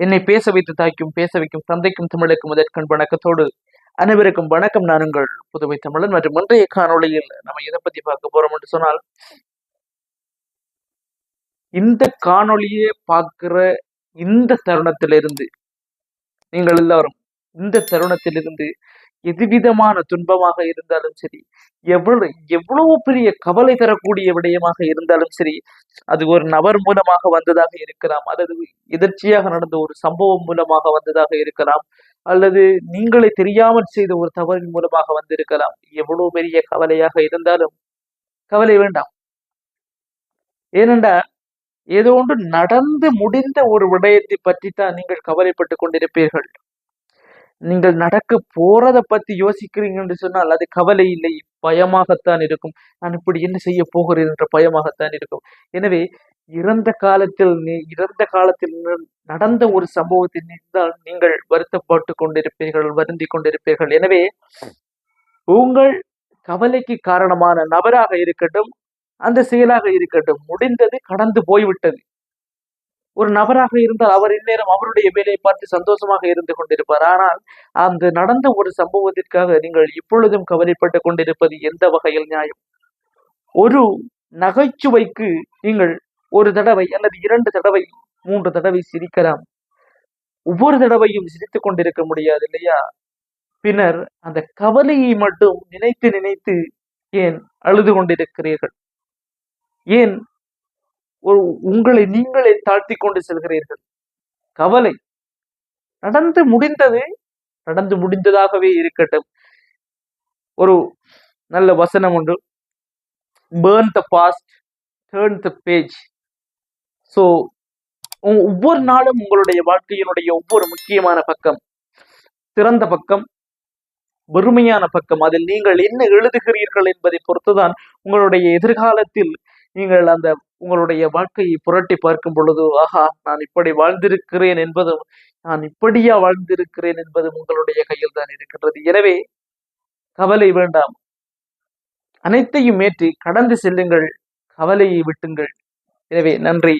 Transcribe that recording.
என்னை பேச வைத்து தாய்க்கும் பேச வைக்கும் தந்தைக்கும் தமிழுக்கும் முதற்கண் வணக்கத்தோடு அனைவருக்கும் வணக்கம் நான் உங்கள் புதுவை தமிழன் மற்றும் இன்றைய காணொளியில் நம்ம எதை பத்தி பார்க்க போறோம் என்று சொன்னால் இந்த காணொளியை பார்க்கிற இந்த தருணத்திலிருந்து நீங்கள் எல்லாரும் இந்த தருணத்திலிருந்து எதுவிதமான துன்பமாக இருந்தாலும் சரி எவ்வளவு எவ்வளவு பெரிய கவலை தரக்கூடிய விடயமாக இருந்தாலும் சரி அது ஒரு நபர் மூலமாக வந்ததாக இருக்கலாம் அல்லது எதிர்ச்சியாக நடந்த ஒரு சம்பவம் மூலமாக வந்ததாக இருக்கலாம் அல்லது நீங்களே தெரியாமல் செய்த ஒரு தவறின் மூலமாக வந்திருக்கலாம். எவ்வளவு பெரிய கவலையாக இருந்தாலும் கவலை வேண்டாம். ஏனென்றால் ஏதோ ஒன்று நடந்து முடிந்த ஒரு விடயத்தை பற்றித்தான் நீங்கள் கவலைப்பட்டு கொண்டிருப்பீர்கள். நீங்கள் நடக்க போறத பத்தி யோசிக்கிறீங்க என்று சொன்னால் அது கவலை இல்லை பயமாகத்தான் இருக்கும். நான் இப்படி என்ன செய்ய போகிறேன் என்ற பயமாகத்தான் இருக்கும். எனவே இறந்த காலத்தில் நீ இறந்த காலத்தில் நடந்த ஒரு சம்பவத்தை நின்றால் நீங்கள் வருத்தப்பட்டு கொண்டிருப்பீர்கள் வருந்தி கொண்டிருப்பீர்கள். எனவே உங்கள் கவலைக்கு காரணமான நபராக இருக்கட்டும் அந்த செயலாக இருக்கட்டும் முடிந்தது கடந்து போய்விட்டது. ஒரு நபராக இருந்தால் அவர் இந்நேரம் அவருடைய வேலையை பார்த்து சந்தோஷமாக இருந்து கொண்டிருப்பார். ஆனால் அந்த நடந்த ஒரு சம்பவத்திற்காக நீங்கள் இப்பொழுதும் கவலைப்பட்டு கொண்டிருப்பது எந்த வகையில் நியாயம்? ஒரு நகைச்சுவைக்கு நீங்கள் ஒரு தடவை அல்லது இரண்டு தடவை மூன்று தடவை சிரிக்கலாம். ஒவ்வொரு தடவையும் சிரித்துக் கொண்டிருக்க முடியாது இல்லையா? பின்னர் அந்த கவலையை மட்டும் நினைத்து நினைத்து ஏன் அழுது கொண்டிருக்கிறீர்கள்? ஏன் ஒரு உங்களை நீங்களே தாழ்த்தி கொண்டு செல்கிறீர்கள். கவலை. நடந்து முடிந்தது நடந்து முடிந்ததாகவே இருக்கட்டும். ஒரு நல்ல வசனம் உண்டு. Burn the past turn the page so ஒவ்வொரு நாளும் உங்களுடைய வாழ்க்கையினுடைய ஒவ்வொரு முக்கியமான பக்கம் திறந்த பக்கம் வெறுமையான பக்கம் அதில் நீங்கள் என்ன எழுதுகிறீர்கள் என்பதை பொறுத்துதான் உங்களுடைய எதிர்காலத்தில் நீங்கள் அந்த உங்களுடைய வாழ்க்கையை புரட்டி பார்க்கும் பொழுது ஆஹா நான் இப்படி வாழ்ந்திருக்கிறேன் என்பதும் நான் இப்படியா வாழ்ந்திருக்கிறேன் என்பதும் உங்களுடைய கையில் தான் இருக்கின்றது. எனவே கவலை வேண்டாம். அனைத்தையும் ஏற்றி கடந்து செல்லுங்கள் கவலையை விட்டுங்கள். எனவே நன்றி.